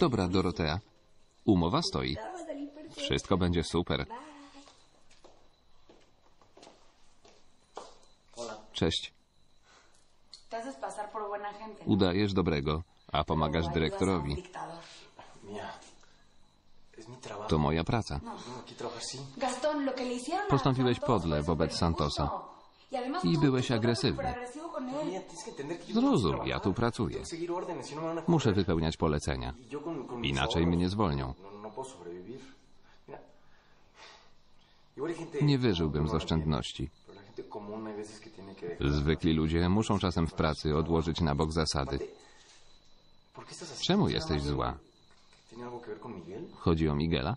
Dobra, Dorotea. Umowa stoi. Wszystko będzie super. Cześć. Udajesz dobrego, a pomagasz dyrektorowi. To moja praca. Postąpiłeś podle wobec Santosa. Y I byłeś agresywny. Zrozum, ja tu pracuję. No Muszę wypełniać polecenia. Y Inaczej mnie zwolnią. No, no Nie wyżyłbym z oszczędności. Zwykli ludzie muszą czasem w pracy odłożyć na bok zasady. Czemu ¿Será jesteś zła? Chodzi o Miguela?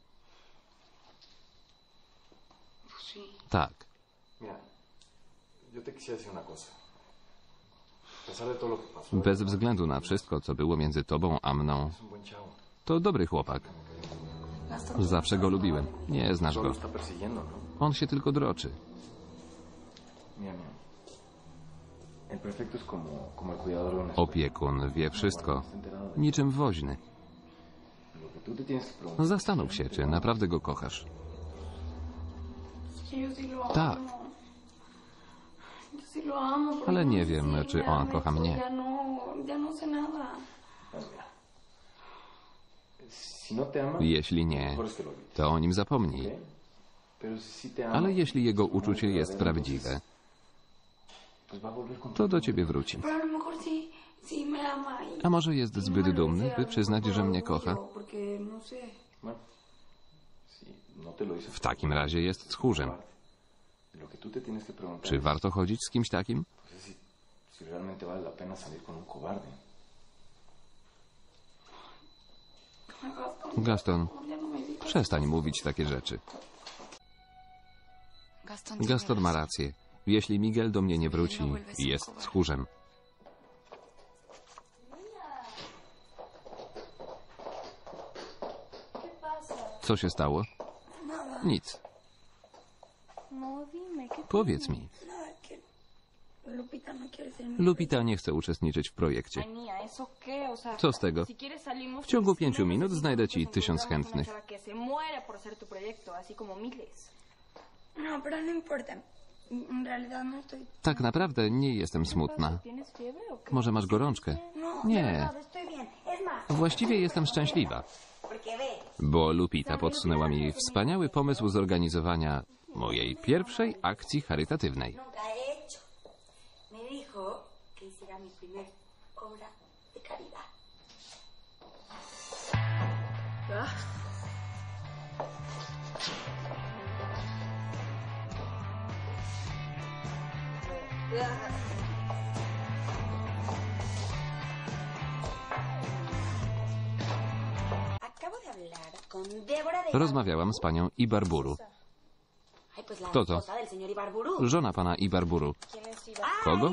Tak. Bez względu na wszystko, co było między tobą a mną, to dobry chłopak. Zawsze go lubiłem. Nie znasz go. ¿no? On się tylko droczy. Opiekun wie wszystko. Niczym woźny. Zastanów się, czy naprawdę go kochasz. Tak. Ale nie no wiem, czy on kocha mnie. No, no Jeśli nie, to o nim zapomnij. Ale jeśli jego uczucie jest prawdziwe, to do ciebie wróci. A. Y, A może jest y zbyt dumny, by przyznać, że mnie kocha? W takim razie jest tchórzem. Czy warto chodzić z kimś takim? Gaston, no przestań mówić takie rzeczy. Gaston, Gaston ma rację. Jeśli Miguel do mnie nie wróci, jest tchórzem. Co się stało? Nic. No, dime, ¿qué Powiedz mi. Lupita nie chce uczestniczyć w projekcie. Co z tego? W ciągu pięciu minut znajdę ci tysiąc chętnych. No, no no. Tak naprawdę nie jestem smutna. Może masz gorączkę? Nie. Właściwie jestem szczęśliwa, bo Lupita podsunęła mi wspaniały pomysł zorganizowania mojej pierwszej akcji charytatywnej. Rozmawiałam z panią Ibarburu, Kto to? żona pana Ibarburu. Kogo?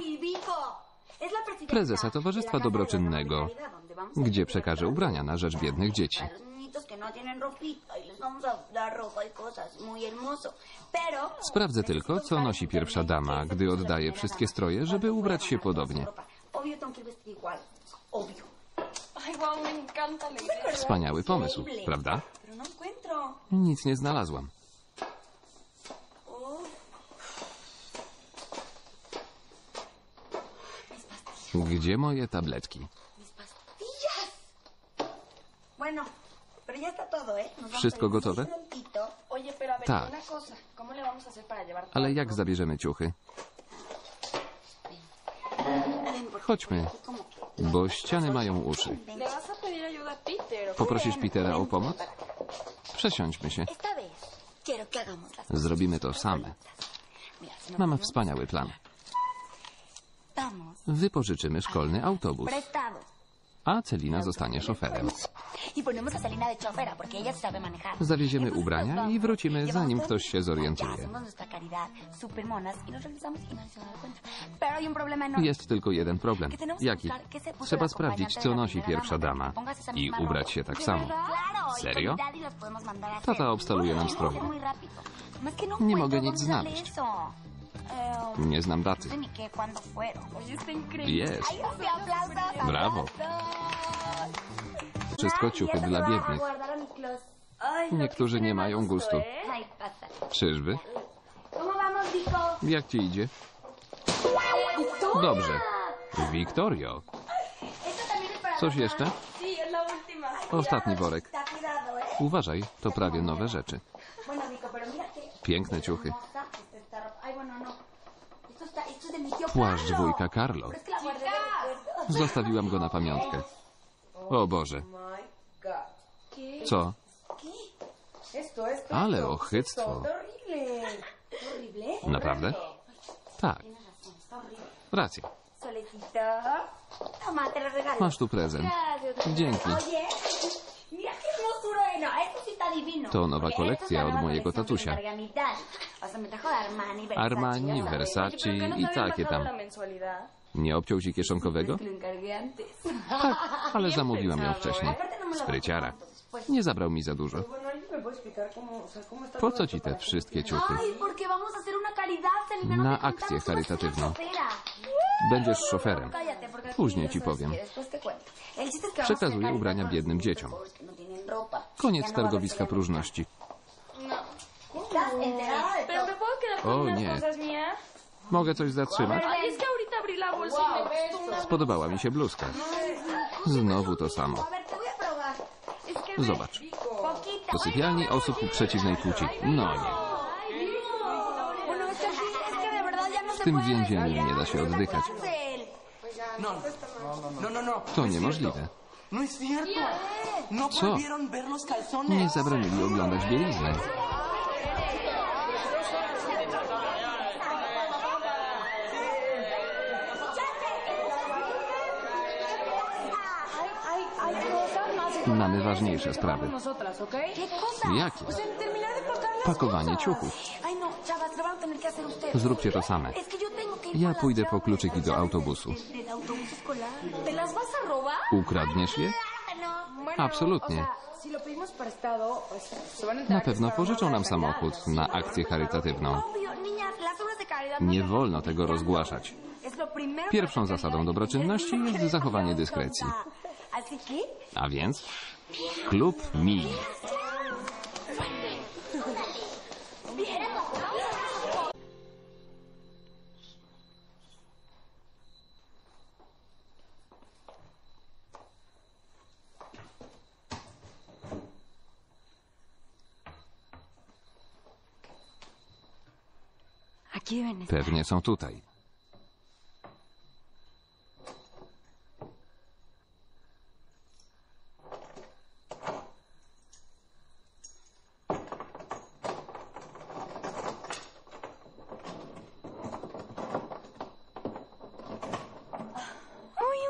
Prezesa Towarzystwa Dobroczynnego, gdzie przekaże ubrania na rzecz biednych dzieci. no y y. Sprawdzę tylko, co nosi pierwsza dama, gdy oddaje wszystkie stroje, żeby ubrać się podobnie. Wspaniały pomysł, prawda? No. Nic nie znalazłam. Gdzie moje tabletki? Mis pastillas. Bueno, pero ya está todo, ¿eh? Nos vamos Wszystko a ir muy gotowe? prontito. Oye, pero a ver, Tak. una cosa. ¿Cómo le vamos a hacer para llevar Ale todo? jak zabierzemy ciuchy? Chodźmy, bo ściany mają uszy. Poprosisz Petera o pomoc? Przesiądźmy się. Zrobimy to same. No Mam wspaniały plan. Wypożyczymy szkolny autobus, a Celina zostanie szoferem. Y. Zawieziemy ubrania i wrócimy, zanim ktoś się zorientuje. Y y enorme. Jest tylko jeden problem. Jaki? Trzeba sprawdzić, co nosi pierwsza dama, i ubrać się tak ¿De samo. Serio? Tata obstaluje nam rápido. No no Nie mogę nic znaleźć. Eh, Nie znam no daty. Jest. Aplausos, Brawo. wszystko ciuchy dla biednych. Mi closet. Ay, Niektórzy nie mają gustu. Pasa. Czyżby? Jak ci idzie? Dobrze. Wiktorio. Coś jeszcze? Ostatni worek. ¿eh? Uważaj, to prawie nowe rzeczy. Piękne ciuchy. hermosa está esta ropa. Ay, bueno, no. Esto, está, esto es de mi tío Płaszcz wujka Carlo. Zostawiłam go na pamiątkę. O Boże. Co? Ale ochyctwo. Naprawdę? Tak. Racja. Masz tu prezent. Dzięki. No. To nowa kolekcja od mojego tatusia. Armani, Versace. Armani, ya sabes. Versace ¿Por qué no i takie tam. Nie obciął ci kieszonkowego? Tak, ale zamówiłam ją wcześniej. No Spryciara. Nie zabrał mi za dużo. Bueno, ¿alguien me puede explicar cómo, o sea, cómo está Po co ci te wszystkie ciuchy? No Na akcję charytatywną. Będziesz szoferem. Później ci powiem. Przekazuję ubrania biednym dzieciom. Koniec no targowiska próżności. ¿Estás enterada de ¿Pero todo? me puedo quedar con unas nie. cosas mías? Mogę coś zatrzymać? Ay, es que ahorita abrí la bolsa y me gustó una... Spodobała mi się bluzka. Znowu to samo. A ver, te voy a probar. Es que Zobacz. Poquito. Do sypialni osób przeciwnej płci. No nie. Bueno, es que, aquí- es que de verdad ya no W se tym puede więzieniu nie da się oddychać. No, no, no, no. To no niemożliwe. No es cierto. No Co? prohibieron ver los calzones. Nie zabronili oglądać bieliznę. Hay, hay cosas más Mamy ważniejsze sprawy. Jakie? Pakowanie ciuchów. No. Zróbcie to same. Ja pójdę po kluczyki do autobusu. Escolar. ¿Te las vas a robar? Ukradniesz je? Bueno, Absolutnie. Na pewno pożyczą nam samochód na akcję charytatywną. Nie wolno tego rozgłaszać. Pierwszą zasadą dobroczynności jest zachowanie dyskrecji. A więc klub mi. Pewnie są tutaj.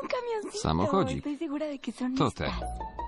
Camioncito. Samochodzik. To te. estas.